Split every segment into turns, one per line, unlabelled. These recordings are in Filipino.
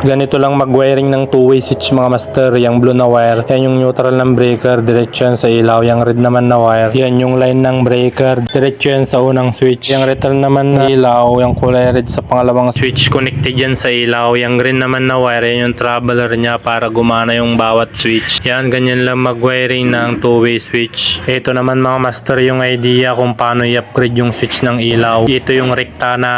Ganito lang mag-wiring ng two-way switch mga master. Yung blue na wire, yan yung neutral ng breaker, diretso yan sa ilaw. Yung red naman na wire, yan yung line ng breaker, diretso yan sa unang switch. Yung return naman na ilaw, yung kulay red sa pangalawang switch, connected yan sa ilaw. Yung green naman na wire, yan yung traveler niya para gumana yung bawat switch. Yan, ganyan lang mag-wiring ng two-way switch. Ito naman mga master yung idea kung paano i-upgrade yung switch ng ilaw. Ito yung rekta na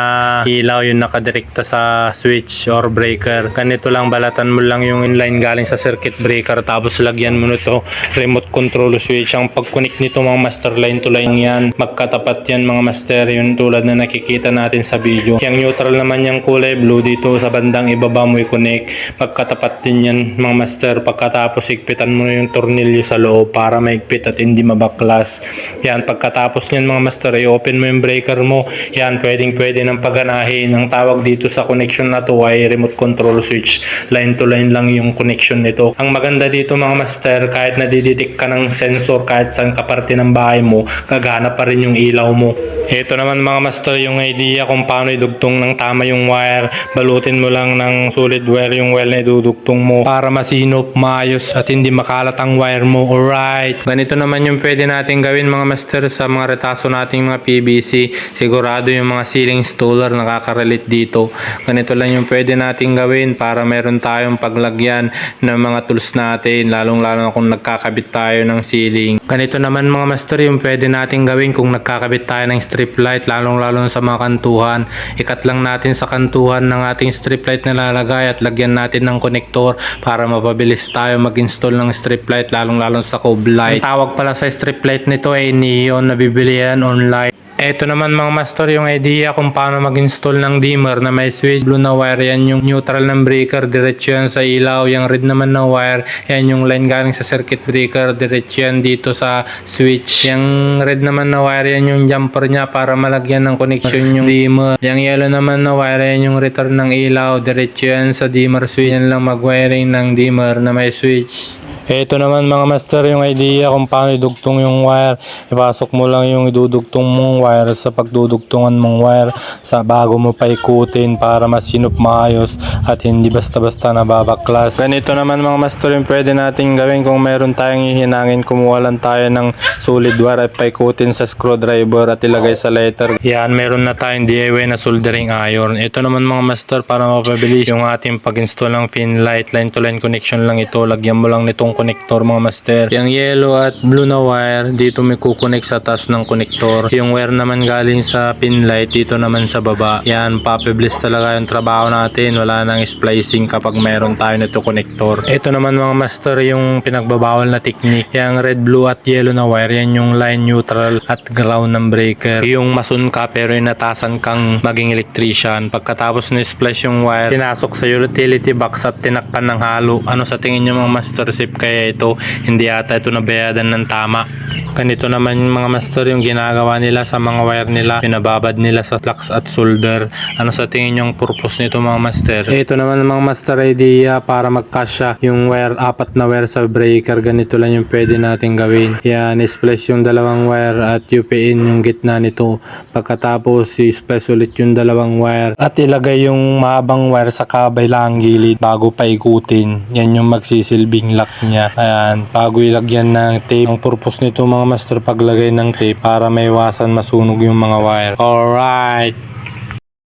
ilaw yung nakadirekta sa switch or breaker. Ganito lang balatan mo lang yung inline galing sa circuit breaker tapos lagyan mo nito remote control switch. Ang pag-connect nito mga master line to line yan. Magkatapat yan mga master yun tulad na nakikita natin sa video. Yung neutral naman yung kulay blue dito sa bandang ibaba mo i-connect. Magkatapat din yan mga master. Pagkatapos igpitan mo yung tornilyo sa loob para maigpit at hindi mabaklas. Yan pagkatapos nyan mga master i-open mo yung breaker mo. Yan pwedeng pwede ng paganahin. Ang tawag dito sa connection na to ay remote control switch. Line to line lang yung connection nito. Ang maganda dito mga master kahit nadidetect ka ng sensor kahit saan kaparte ng bahay mo gagana pa rin yung ilaw mo. Ito naman mga master yung idea kung paano idugtong ng tama yung wire. Balutin mo lang ng solid wire yung wire na idudugtong mo para masinop, maayos at hindi makalat ang wire mo. Alright. Ganito naman yung pwede natin gawin mga master sa mga retaso nating mga PVC. Sigurado yung mga ceiling installer nakaka-relate dito. Ganito lang yung pwede natin gawin para meron tayong paglagyan ng mga tools natin lalong lalo kung nagkakabit tayo ng ceiling. Ganito naman mga master yung pwede natin gawin kung nagkakabit tayo ng strip light lalong lalo sa mga kantuhan. Ikat lang natin sa kantuhan ng ating strip light na lalagay at lagyan natin ng konektor para mapabilis tayo mag-install ng strip light lalong lalo sa cove light. Ang tawag pala sa strip light nito ay neon na bibili yan online. Ito naman mga master yung idea kung paano mag-install ng dimmer na may switch. Blue na wire yan yung neutral ng breaker, diretso yan sa ilaw. Yung red naman na wire, yan yung line galing sa circuit breaker, diretso yan dito sa switch. Yung red naman na wire, yan yung jumper niya para malagyan ng connection yung dimmer. Yung yellow naman na wire, yan yung return ng ilaw, diretso yan sa dimmer switch. Yan lang mag-wiring ng dimmer na may switch. Ito naman mga master yung idea kung paano idugtong yung wire. Ipasok mo lang yung idudugtong mong wire sa pagdudugtungan mong wire sa bago mo pa ikutin para masinop maayos at hindi basta-basta nababaklas. Ganito naman mga master yung pwede natin gawin kung meron tayong hihinangin. Kumuha lang tayo ng solid wire at paikutin sa screwdriver at ilagay sa letter. Yan, meron na tayong DIY na soldering iron. Ito naman mga master para mapabilis yung ating pag-install ng pin light. Line to line connection lang ito. Lagyan mo lang nitong connector mga master. Yung yellow at blue na wire, dito may kukonek sa taas ng connector. Yung wire naman galing sa pin light, dito naman sa baba. Yan, papabilis talaga yung trabaho natin. Wala nang splicing kapag meron tayo nito connector. Ito naman mga master, yung pinagbabawal na technique. Yung red, blue at yellow na wire, yan yung line neutral at ground ng breaker. Yung masun ka pero inatasan kang maging electrician. Pagkatapos na splash yung wire, pinasok sa utility box at tinakpan ng halo. Ano sa tingin nyo mga master sip kaya ito hindi ata ito nabayadan ng tama. Ganito naman yung mga master yung ginagawa nila sa mga wire nila. Pinababad nila sa flux at solder. Ano sa tingin yung purpose nito mga master? Ito naman mga master idea para magkasya yung wire, apat na wire sa breaker. Ganito lang yung pwede natin gawin. Yan, splash yung dalawang wire at UPin yung gitna nito. Pagkatapos, i-splash ulit yung dalawang wire at ilagay yung mahabang wire sa kabilang gilid bago pa ikutin. Yan yung magsisilbing lock niya. Ayan, bago ilagyan ng tape. Ang purpose nito mga master paglagay ng tape para maiwasan masunog yung mga wire. Alright.